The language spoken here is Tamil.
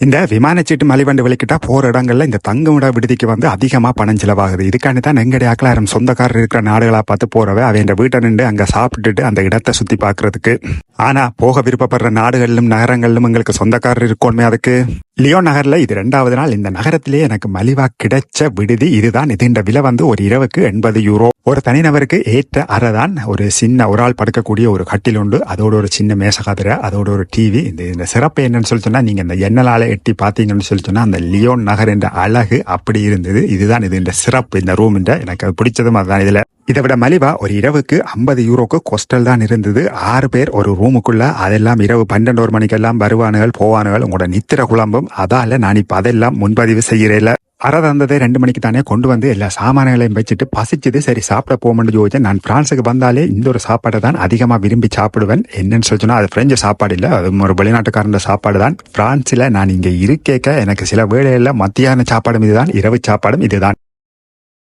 இந்த விமானச்சீட்டு மலிவண்டு விலைக்கிட்டா போகிற இடங்கள்ல இந்த தங்குமிட விடுதிக்கு வந்து அதிகமா பணம் செலவாகுது. இதுக்காண்டி தான் எங்கடைய ஆக்களாயிரம் சொந்தக்காரர் இருக்கிற நாடுகளா பார்த்து போறவ அவன் வீட்டை நின்று அங்க சாப்பிட்டுட்டு அந்த இடத்தை சுத்தி பார்க்கிறதுக்கு ஆனா போக விருப்பப்படுற நாடுகளிலும் நகரங்களிலும் எங்களுக்கு சொந்தக்காரர் இருக்கோமே அதுக்கு. லியோ நகர்ல இது ரெண்டாவது நாள். இந்த நகரத்திலேயே எனக்கு மலிவா கிடைச்ச விடுதி இதுதான். இதுன்ற விலை வந்து ஒரு இரவுக்கு எண்பது யூரோ. ஒரு தனிநபருக்கு ஏற்ற அறைதான். ஒரு சின்ன ஒரு ஆள் படுக்கக்கூடிய ஒரு கட்டில் உண்டு. அதோட ஒரு சின்ன மேசகாதிரை அதோட ஒரு டிவி இந்த இந்த சிறப்பு என்னன்னு சொல்லி சொன்னா நீங்க இந்த எண்ணலால எட்டி பார்த்தீங்கன்னு சொல்லி சொன்னா அந்த லியோன் நகர் என்ற அழகு அப்படி இருந்தது. இதுதான் இது சிறப்பு. இந்த ரூம் எனக்கு அது பிடிச்சதும் அதுதான். இதுல இதை விட மலிவா ஒரு இரவுக்கு ஐம்பது யூரோக்கு கொஸ்டல் தான் இருந்தது. ஆறு பேர் ஒரு ரூமுக்குள்ள அதெல்லாம் இரவு பன்னெண்டு ஒரு மணிக்கெல்லாம் வருவானுகள் போவானுகள். உங்களோட நித்திர குழம்பும் அதால நான் இப்ப அதெல்லாம் முன்பதிவு செய்யறேன் அரை தந்ததை ரெண்டு மணிக்கு தானே கொண்டு வந்து எல்லா சாமான்களையும் வச்சுட்டு பசிச்சது. சரி சாப்பிட போகணும்னு யோசிச்சேன். நான் பிரான்ஸுக்கு வந்தாலே இந்த ஒரு சாப்பாடை தான் அதிகமாக விரும்பி சாப்பிடுவேன். என்னன்னு சொல்லி அது பிரெஞ்சு சாப்பாடு இல்லை அது ஒரு வெளிநாட்டுக்காரன் சாப்பாடு தான். பிரான்ஸில் நான் இங்கே இருக்கேக்க எனக்கு சில வேளையில் மத்தியான சாப்பாடும் இதுதான் இரவு சாப்பாடும் இதுதான்.